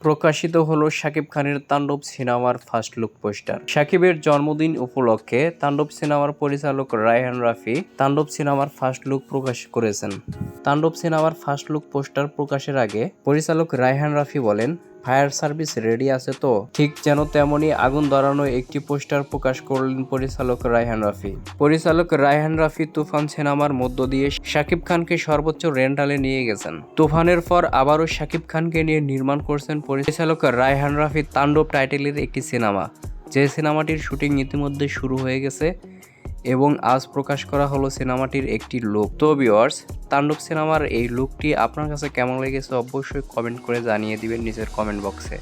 প্রকাশিত হলো শাকিব খানের তাণ্ডব সিনেমার ফার্স্ট লুক পোস্টার শাকিবের জন্মদিন উপলক্ষে তাণ্ডব সিনেমার পরিচালক রায়হান রাফি তাণ্ডব সিনেমার ফার্স্ট লুক প্রকাশ করেছেন। তাণ্ডব সিনেমার ফার্স্ট লুক পোস্টার প্রকাশের আগে পরিচালক রায়হান রাফি বলেন ফায়ার সার্ভিস রেডি আছে তো? ঠিক যেন তেমনই আগুন ধরানো একটি পোস্টার প্রকাশ করলেন পরিচালক রায়হান রাফি। পরিচালক রায়হান রাফি তুফান সিনেমার মধ্য দিয়ে শাকিব খানকে সর্বোচ্চ রেন্টালে নিয়ে গেছেন। তুফানের পর আবারও শাকিব খানকে নিয়ে নির্মাণ করছেন পরিচালক রায়হান রাফি তাণ্ডব টাইটেলের একটি সিনেমা। যে সিনেমাটির শুটিং ইতিমধ্যে শুরু হয়ে গেছে এবং আজ প্রকাশ করা হলো সিনেমাটির একটি লুক। তো ভিউয়ার্স তাণ্ডব সিনেমার এই লুকটি আপনার কাছে কেমন লেগেছে অবশ্যই কমেন্ট করে জানিয়ে দিবেন নিচের কমেন্ট বক্সে